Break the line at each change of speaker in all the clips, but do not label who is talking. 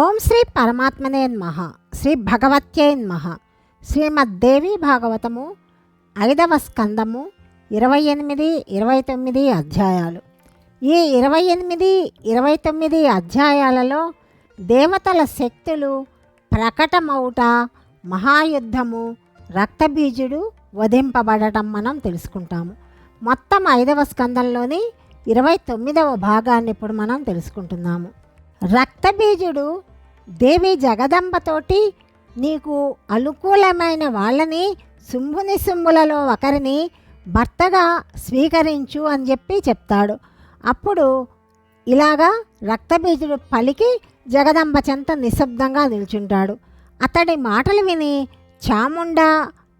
ఓం శ్రీ పరమాత్మనే మహ శ్రీ భగవత్యై నమః. శ్రీమద్దేవి భాగవతము ఐదవ స్కందము ఇరవై ఎనిమిది ఇరవై తొమ్మిది అధ్యాయాలు. ఈ ఇరవై ఎనిమిది ఇరవై తొమ్మిది అధ్యాయాలలో దేవతల శక్తులు ప్రకటమవుట మహాయుద్ధము రక్తబీజుడు వధింపబడటం మనం తెలుసుకుంటాము. మొత్తం ఐదవ స్కందంలోని ఇరవై తొమ్మిదవ భాగాన్ని ఇప్పుడు మనం తెలుసుకుంటున్నాము. రక్తబీజుడు దేవి జగదంబతోటి నీకు అనుకూలమైన వాళ్ళని శుంభుని శుంభులలో ఒకరిని భర్తగా స్వీకరించు అని చెప్పి చెప్తాడు. అప్పుడు ఇలాగా రక్తబీజుడు పలికి జగదంబ చెంత నిశ్శబ్దంగా నిల్చుంటాడు. అతడి మాటలు విని చాముండ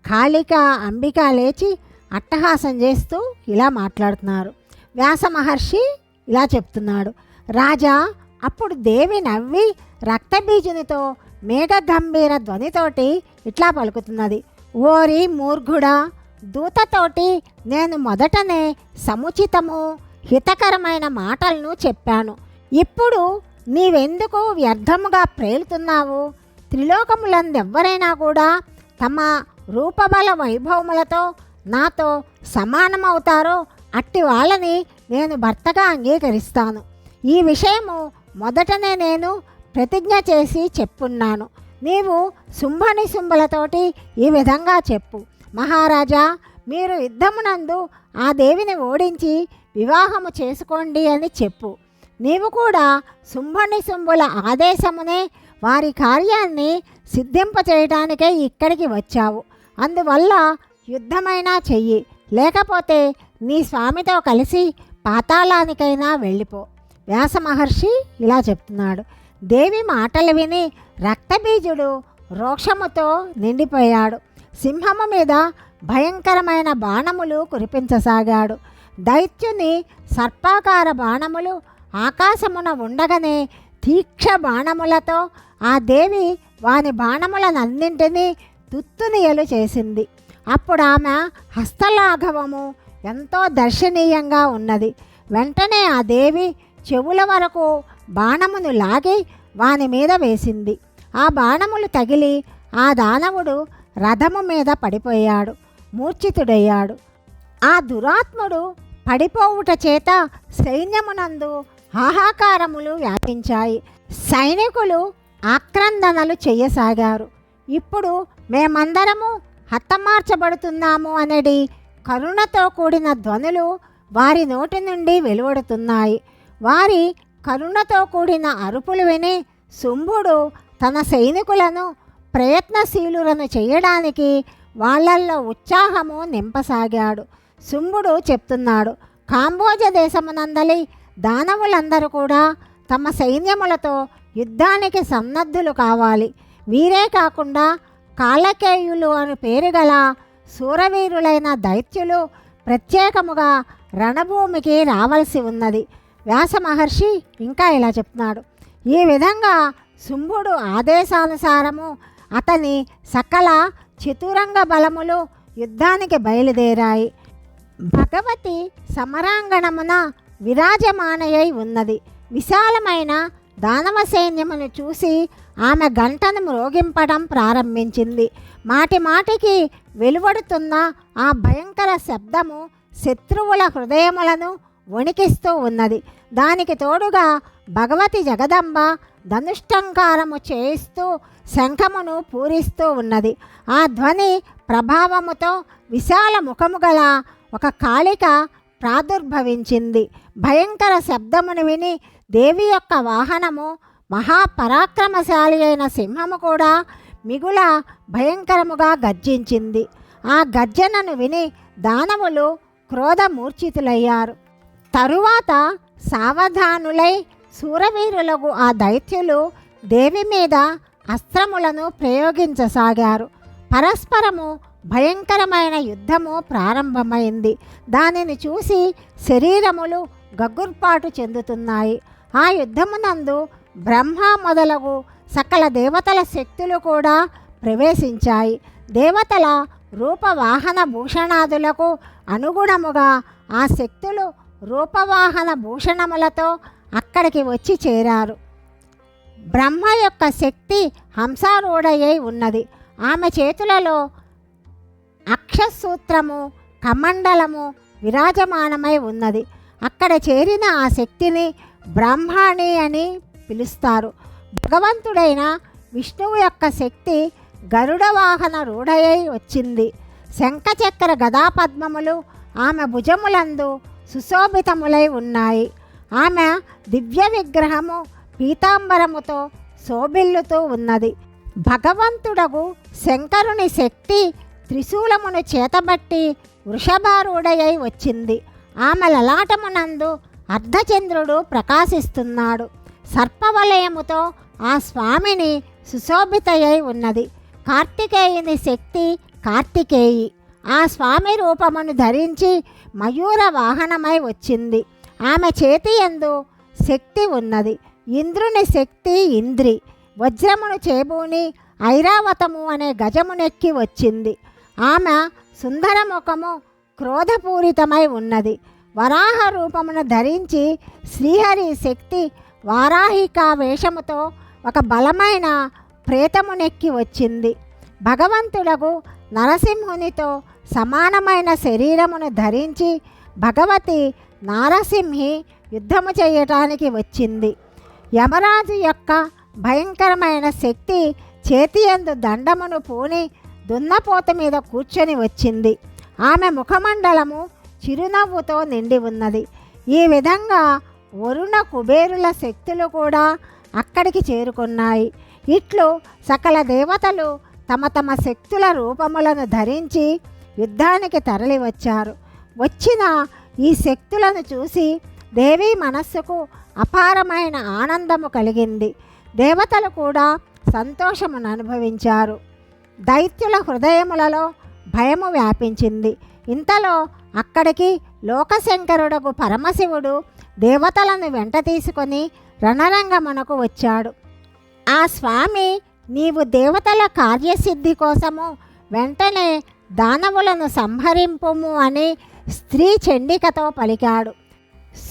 కాళిక అంబిక లేచి అట్టహాసం చేస్తూ ఇలా మాట్లాడుతున్నారు. వ్యాస మహర్షి ఇలా చెప్తున్నాడు. రాజా అప్పుడు దేవి నవ్వి రక్తబీజునితో మేఘగంభీర ధ్వనితోటి ఇట్లా పలుకుతున్నది. ఓరి మూర్ఘుడా దూతతోటి నేను మొదటనే సముచితము హితకరమైన మాటలను చెప్పాను. ఇప్పుడు నీవెందుకు వ్యర్థముగా ప్రేలుతున్నావు? త్రిలోకములందెవ్వరైనా కూడా తమ రూపబల వైభవములతో నాతో సమానమవుతారో అట్టి వాళ్ళని నేను భర్తగా అంగీకరిస్తాను. ఈ విషయము మొదటనే నేను ప్రతిజ్ఞ చేసి చెప్పున్నాను. నీవు శుంభని శుంభలతోటి ఈ విధంగా చెప్పు. మహారాజా మీరు యుద్ధమునందు ఆ దేవిని ఓడించి వివాహము చేసుకోండి అని చెప్పు. నీవు కూడా శుంభని శుంభుల ఆదేశమునే వారి కార్యాన్ని సిద్ధింపచేయటానికే ఇక్కడికి వచ్చావు. అందువల్ల యుద్ధమైనా చెయ్యి. లేకపోతే నీ స్వామితో కలిసి పాతాళానికైనా వెళ్ళిపో. వ్యాస మహర్షి ఇలా చెప్తున్నాడు. దేవి మాటలు విని రక్తబీజుడు రోక్షముతో నిండిపోయాడు. సింహము మీద భయంకరమైన బాణములు కురిపించసాగాడు. దైత్యుని సర్పాకార బాణములు ఆకాశమున ఉండగానే తీక్ష బాణములతో ఆ దేవి వాని బాణములనన్నింటినీ తుత్తునియలు చేసింది. అప్పుడు ఆమె హస్తలాఘవము ఎంతో దర్శనీయంగా ఉన్నది. వెంటనే ఆ దేవి చెవుల వరకు బాణమును లాగి వాని మీద వేసింది. ఆ బాణములు తగిలి ఆ దానవుడు రథము మీద పడిపోయాడు మూర్ఛితుడయ్యాడు. ఆ దురాత్ముడు పడిపోవుట చేత సైన్యమునందు హాహాకారములు వ్యాపించాయి. సైనికులు ఆక్రందనలు చేయసాగారు. ఇప్పుడు మేమందరము హతమార్చబడుతున్నాము అనేది కరుణతో కూడిన ధ్వనులు వారి నోటి నుండి వెలువడుతున్నాయి. వారి కరుణతో కూడిన అరుపులు విని శుంభుడు తన సైనికులను ప్రయత్నశీలులను చేయడానికి వాళ్ళల్లో ఉత్సాహము నింపసాగాడు. శుంభుడు చెప్తున్నాడు కాంబోజ దేశమునందలి దానవులందరూ కూడా తమ సైన్యములతో యుద్ధానికి సన్నద్ధులు కావాలి. వీరే కాకుండా కాలకేయులు అని పేరు గల శూరవీరులైన దైత్యులు ప్రత్యేకముగా రణభూమికి రావలసి ఉన్నది. వ్యాస మహర్షి ఇంకా ఇలా చెప్తున్నాడు. ఈ విధంగా శుంభుడు ఆదేశానుసారము అతని సకల చతురంగ బలములు యుద్ధానికి బయలుదేరాయి. భగవతి సమరాంగణమున విరాజమానయై ఉన్నది. విశాలమైన దానవ సైన్యమును చూసి ఆమె గంటను మ్రోగింపడం ప్రారంభించింది. మాటి మాటికి వెలువడుతున్న ఆ భయంకర శబ్దము శత్రువుల హృదయములను వణికిస్తూ ఉన్నది. దానికి తోడుగా భగవతి జగదంబ ధనుష్టంకారము చేయిస్తూ శంఖమును పూరిస్తూ ఉన్నది. ఆ ధ్వని ప్రభావముతో విశాల ముఖము గల ఒక కాళిక ప్రాదుర్భవించింది. భయంకర శబ్దమును విని దేవి యొక్క వాహనము మహాపరాక్రమశాలి అయిన సింహము కూడా మిగుల భయంకరముగా గర్జించింది. ఆ గర్జనను విని దానవులు క్రోధమూర్ఛితులయ్యారు. తరువాత సావధానులై శూరవీరులకు ఆ దైత్యులు దేవి మీద అస్త్రములను ప్రయోగించసాగారు. పరస్పరము భయంకరమైన యుద్ధము ప్రారంభమైంది. దానిని చూసి శరీరములు గగ్గుర్పాటు చెందుతున్నాయి. ఆ యుద్ధమునందు బ్రహ్మ మొదలగు సకల దేవతల శక్తులు కూడా ప్రవేశించాయి. దేవతల రూపవాహన భూషణాదులకు అనుగుణముగా ఆ శక్తులు రూపవాహన భూషణములతో అక్కడికి వచ్చి చేరారు. బ్రహ్మ యొక్క శక్తి హంసారూఢయ్యై ఉన్నది. ఆమె చేతులలో అక్షసూత్రము కమండలము విరాజమానమై ఉన్నది. అక్కడ చేరిన ఆ శక్తిని బ్రహ్మాణి అని పిలుస్తారు. భగవంతుడైన విష్ణువు యొక్క శక్తి గరుడ వాహన రూఢయై వచ్చింది. శంఖచక్ర గదాపద్మములు ఆమె భుజములందు సుశోభితములై ఉన్నాయి. ఆమె దివ్య విగ్రహము పీతాంబరముతో శోభిల్లుతూ ఉన్నది. భగవంతుడగు శంకరుని శక్తి త్రిశూలమును చేతబట్టి వృషభారూఢయై వచ్చింది. ఆమె లలాటమునందు అర్ధచంద్రుడు ప్రకాశిస్తున్నాడు. సర్పవలయముతో ఆ స్వామిని సుశోభితయై ఉన్నది. కార్తికేయుని శక్తి కార్తికేయి. ఆ స్వామి రూపమును ధరించి మయూర వాహనమై వచ్చింది. ఆమె చేతి యందు శక్తి ఉన్నది. ఇంద్రుని శక్తి ఇంద్రి. వజ్రమును చేబూని ఐరావతము అనే గజమునెక్కి వచ్చింది. ఆమె సుందరముఖము క్రోధపూరితమై ఉన్నది. వరాహ రూపమును ధరించి శ్రీహరి శక్తి వారాహిక వేషముతో ఒక బలమైన ప్రేతమునెక్కి వచ్చింది. భగవంతుడకు నరసింహునితో సమానమైన శరీరమును ధరించి భగవతి నారసింహి యుద్ధము చేయటానికి వచ్చింది. యమరాజు యొక్క భయంకరమైన శక్తి చేతియందు దండమును పూని దున్నపోత మీద కూర్చొని వచ్చింది. ఆమె ముఖమండలము చిరునవ్వుతో నిండి ఉన్నది. ఈ విధంగా వరుణ కుబేరుల శక్తులు కూడా అక్కడికి చేరుకున్నాయి. ఇట్లు సకల దేవతలు తమ తమ శక్తుల రూపములను ధరించి యుద్ధానికి తరలివచ్చారు. వచ్చిన ఈ శక్తులను చూసి దేవి మనస్సుకు అపారమైన ఆనందము కలిగింది. దేవతలు కూడా సంతోషమును అనుభవించారు. దైత్యుల హృదయములలో భయము వ్యాపించింది. ఇంతలో అక్కడికి లోకశంకరుడకు పరమశివుడు దేవతలను వెంట తీసుకొని రణరంగమునకు వచ్చాడు. ఆ స్వామి నీవు దేవతల కార్యసిద్ధి కోసము వెంటనే దానవులను సంహరింపుము అని స్త్రీ చండికతో పలికాడు.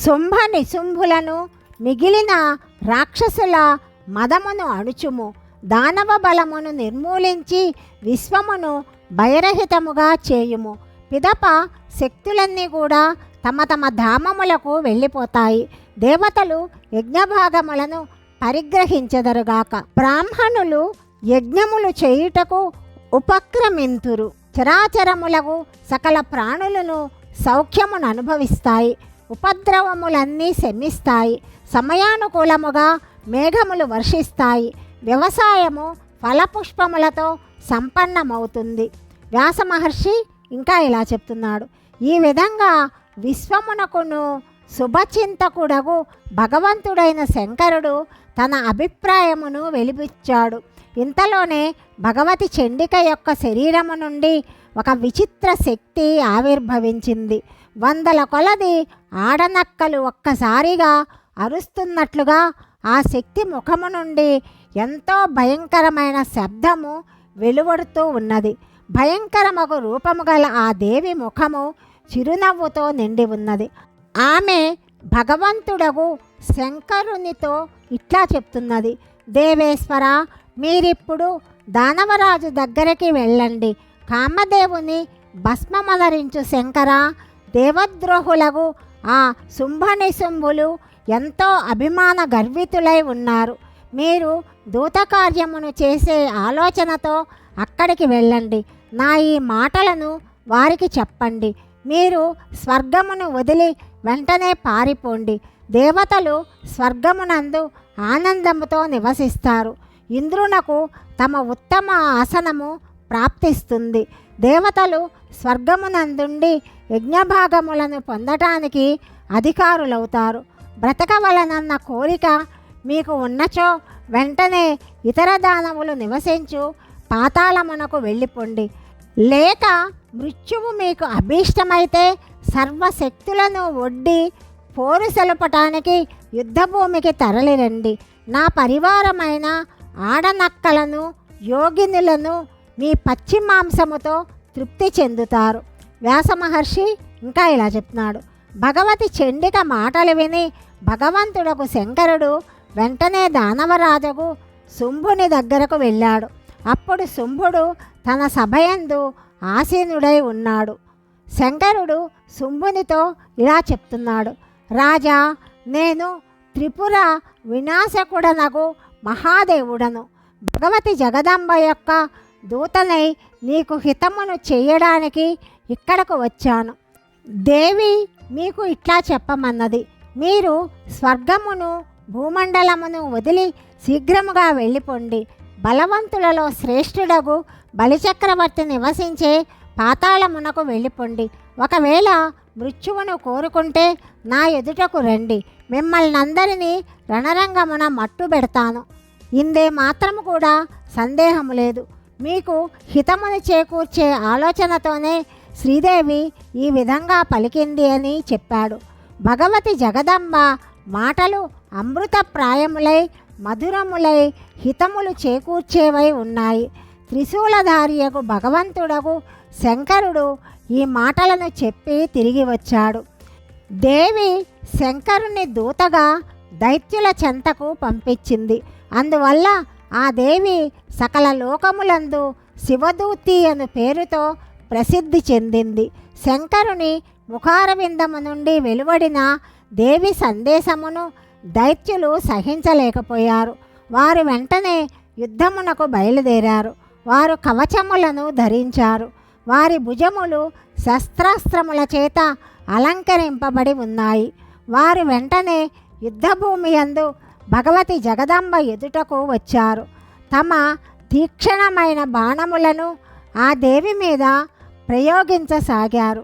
శుంభ నిశుంభులను మిగిలిన రాక్షసుల మదమును అణుచుము. దానవ బలమును నిర్మూలించి విశ్వమును భయరహితముగా చేయుము. పిదప శక్తులన్నీ కూడా తమ తమ ధామములకు వెళ్ళిపోతాయి. దేవతలు యజ్ఞభాగములను పరిగ్రహించదరుగాక. బ్రాహ్మణులు యజ్ఞములు చేయుటకు ఉపక్రమింతురు. చరాచరములకు సకల ప్రాణులను సౌఖ్యమును అనుభవిస్తాయి ఉపద్రవములన్నీ శమిస్తాయి. సమయానుకూలముగా మేఘములు వర్షిస్తాయి. వ్యవసాయము ఫలపుష్పములతో సంపన్నమవుతుంది. వ్యాసమహర్షి ఇంకా ఇలా చెప్తున్నాడు. ఈ విధంగా విశ్వమునకును శుభచింతకుడగు భగవంతుడైన శంకరుడు తన అభిప్రాయమును వెలిపించాడు. ఇంతలోనే భగవతి చండిక యొక్క శరీరము నుండి ఒక విచిత్ర శక్తి ఆవిర్భవించింది. వందల కొలది ఆడనక్కలు ఒక్కసారిగా అరుస్తున్నట్లుగా ఆ శక్తి ముఖము నుండి ఎంతో భయంకరమైన శబ్దము వెలువడుతూ ఉన్నది. భయంకరమగు రూపము గల ఆ దేవి ముఖము చిరునవ్వుతో నిండి ఉన్నది. ఆమె భగవంతుడగు శంకరునితో ఇట్లా చెప్తున్నది. దేవేశ్వర మీరిప్పుడు దానవరాజు దగ్గరికి వెళ్ళండి. కామదేవుని భస్మమలరించు శంకర దేవద్రోహులకు ఆ శుంభనిశుంభులు ఎంతో అభిమాన గర్వితులై ఉన్నారు. మీరు దూతకార్యమును చేసే ఆలోచనతో అక్కడికి వెళ్ళండి. నా ఈ మాటలను వారికి చెప్పండి. మీరు స్వర్గమును వదిలి వెంటనే పారిపోండి. దేవతలు స్వర్గమునందు ఆనందముతో నివసిస్తారు. ఇంద్రునకు తమ ఉత్తమ ఆసనము ప్రాప్తిస్తుంది. దేవతలు స్వర్గమునందుండి యజ్ఞభాగములను పొందటానికి అధికారులవుతారు. బ్రతకవలనన్న కోరిక మీకు ఉన్నచో వెంటనే ఇతర దానవులు నివసించు పాతాళమునకు వెళ్ళిపోండి. లేక మృత్యువు మీకు అభీష్టమైతే సర్వశక్తులను ఒడ్డి పోరు సెలపటానికి యుద్ధభూమికి తరలిరండి. నా పరివారమైన ఆడనక్కలను యోగినులను మీ పచ్చి మాంసముతో తృప్తి చెందుతారు. వ్యాసమహర్షి ఇంకా ఇలా చెప్తున్నాడు. భగవతి చండిక మాటలు విని భగవంతుడకు శంకరుడు వెంటనే దానవరాజుకు శుంభుని దగ్గరకు వెళ్ళాడు. అప్పుడు శుంభుడు తన సభయందు ఆసీనుడై ఉన్నాడు. శంకరుడు శుంభునితో ఇలా చెప్తున్నాడు. రాజా నేను త్రిపుర వినాశకుడనగు మహాదేవుడను. భగవతి జగదంబ యొక్క దూతనై నీకు హితమును చేయడానికి ఇక్కడకు వచ్చాను. దేవి మీకు ఇట్లా చెప్పమన్నది. మీరు స్వర్గమును భూమండలమును వదిలి శీఘ్రముగా వెళ్ళిపోండి. బలవంతులలో శ్రేష్ఠుడగు బలిచక్రవర్తి నివసించే పాతాళమునకు వెళ్ళిపోండి. ఒకవేళ మృత్యువును కోరుకుంటే నా ఎదుటకు రండి. మిమ్మల్ని అందరినీ రణరంగమున మట్టు పెడతాను. ఇందే మాత్రము కూడా సందేహము లేదు. మీకు హితమును చేకూర్చే ఆలోచనతోనే శ్రీదేవి ఈ విధంగా పలికింది అని చెప్పాడు. భగవతి జగదంబ మాటలు అమృతప్రాయములై మధురములై హితములు చేకూర్చేవై ఉన్నాయి. త్రిశూలధారియకు భగవంతుడకు శంకరుడు ఈ మాటలను చెప్పి తిరిగి వచ్చాడు. దేవి శంకరుని దూతగా దైత్యుల చెంతకు పంపించింది. అందువల్ల ఆ దేవి సకల లోకములందు శివదూతి అను పేరుతో ప్రసిద్ధి చెందింది. శంకరుని ముఖారవిందము నుండి వెలువడిన దేవి సందేశమును దైత్యులు సహించలేకపోయారు. వారు వెంటనే యుద్ధమునకు బయలుదేరారు. వారు కవచములను ధరించారు. వారి భుజములు శస్త్రాస్త్రముల చేత అలంకరింపబడి ఉన్నాయి. వారు వెంటనే యుద్ధభూమి యందు భగవతి జగదంబ ఎదుటకు వచ్చారు. తమ తీక్షణమైన బాణములను ఆ దేవి మీద ప్రయోగించసాగారు.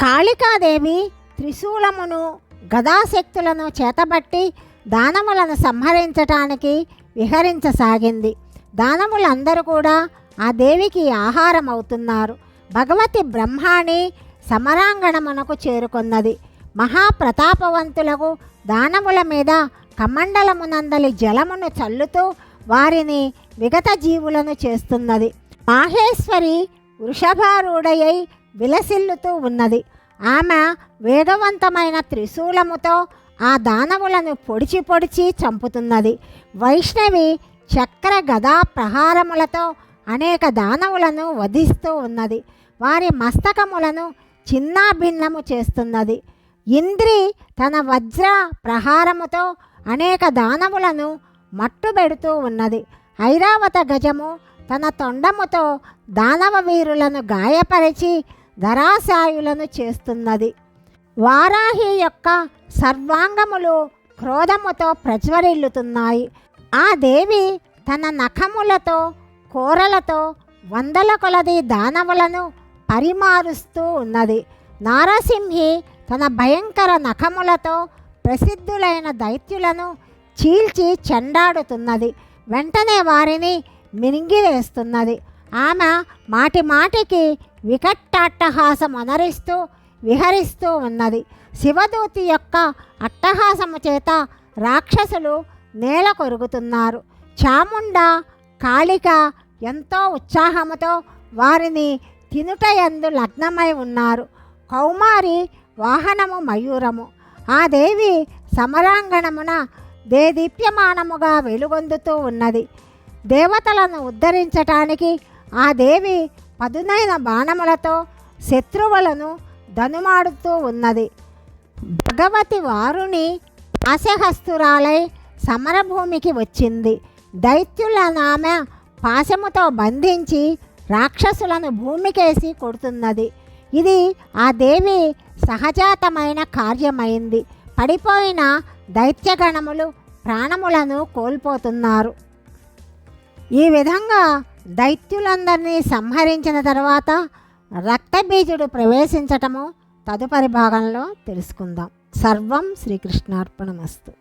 కాళికాదేవి త్రిశూలమును గదాశక్తులను చేతబట్టి దానములను సంహరించటానికి విహరించసాగింది. దానములందరూ కూడా ఆ దేవికి ఆహారం అవుతున్నారు భగవతి బ్రహ్మాణి సమరాంగణమునకు చేరుకున్నది. మహాప్రతాపవంతులకు దానముల మీద కమండలమునందలి జలమును చల్లుతూ వారిని విగత జీవులను చేస్తున్నది. మాహేశ్వరి వృషభారూఢయై విలసిల్లుతూ ఉన్నది. ఆమె వేగవంతమైన త్రిశూలముతో ఆ దానవులను పొడిచి పొడిచి చంపుతున్నది. వైష్ణవి చక్ర గదా ప్రహారములతో అనేక దానవులను వధిస్తూ ఉన్నది. వారి మస్తకములను చిన్నాభిన్నము చేస్తున్నది. ఇంద్రి తన వజ్ర ప్రహారముతో అనేక దానవులను మట్టుబెడుతూ ఉన్నది. ఐరావత గజము తన తొండముతో దానవ వీరులను గాయపరిచి ధరాశాయులను చేస్తున్నది. వారాహి యొక్క సర్వాంగములు క్రోధముతో ప్రజ్వరిల్లుతున్నాయి. ఆ దేవి తన నఖములతో కోరలతో వందల కొలది దానవులను పరిమారుస్తూ ఉన్నది. నారసింహి తన భయంకర నఖములతో ప్రసిద్ధులైన దైత్యులను చీల్చి చెండాడుతున్నది. వెంటనే వారిని మింగివేస్తున్నది ఆమె మాటి మాటికి వికట్టాట్టహాసం అనరిస్తూ విహరిస్తూ ఉన్నది. శివదూతి యొక్క అట్టహాసము చేత రాక్షసులు నేల కొరుగుతున్నారు చాముండ కాళిక ఎంతో ఉత్సాహముతో వారిని తినుటయందు లగ్నమై ఉన్నారు. కౌమారి వాహనము మయూరము. ఆ దేవి సమరాంగణమున దేదీప్యమానముగా వెలుగొందుతూ ఉన్నది. దేవతలను ఉద్ధరించటానికి ఆ దేవి పదునైన బాణములతో శత్రువులను ధనుమాడుతూ ఉన్నది. భగవతి వారుని ఆశహస్తురాలై సమరభూమికి వచ్చింది. దైత్యులనామె పాశముతో బంధించి రాక్షసులను భూమికేసి కొడుతున్నది. ఇది ఆ దేవి సహజాతమైన కార్యమైంది. పడిపోయిన దైత్యగణములు ప్రాణములను కోల్పోతున్నారు. ఈ విధంగా దైత్యులందరినీ సంహరించిన తర్వాత రక్తబీజుడు ప్రవేశించటము తదుపరి భాగంలో తెలుసుకుందాం. సర్వం శ్రీకృష్ణార్పణమస్తు.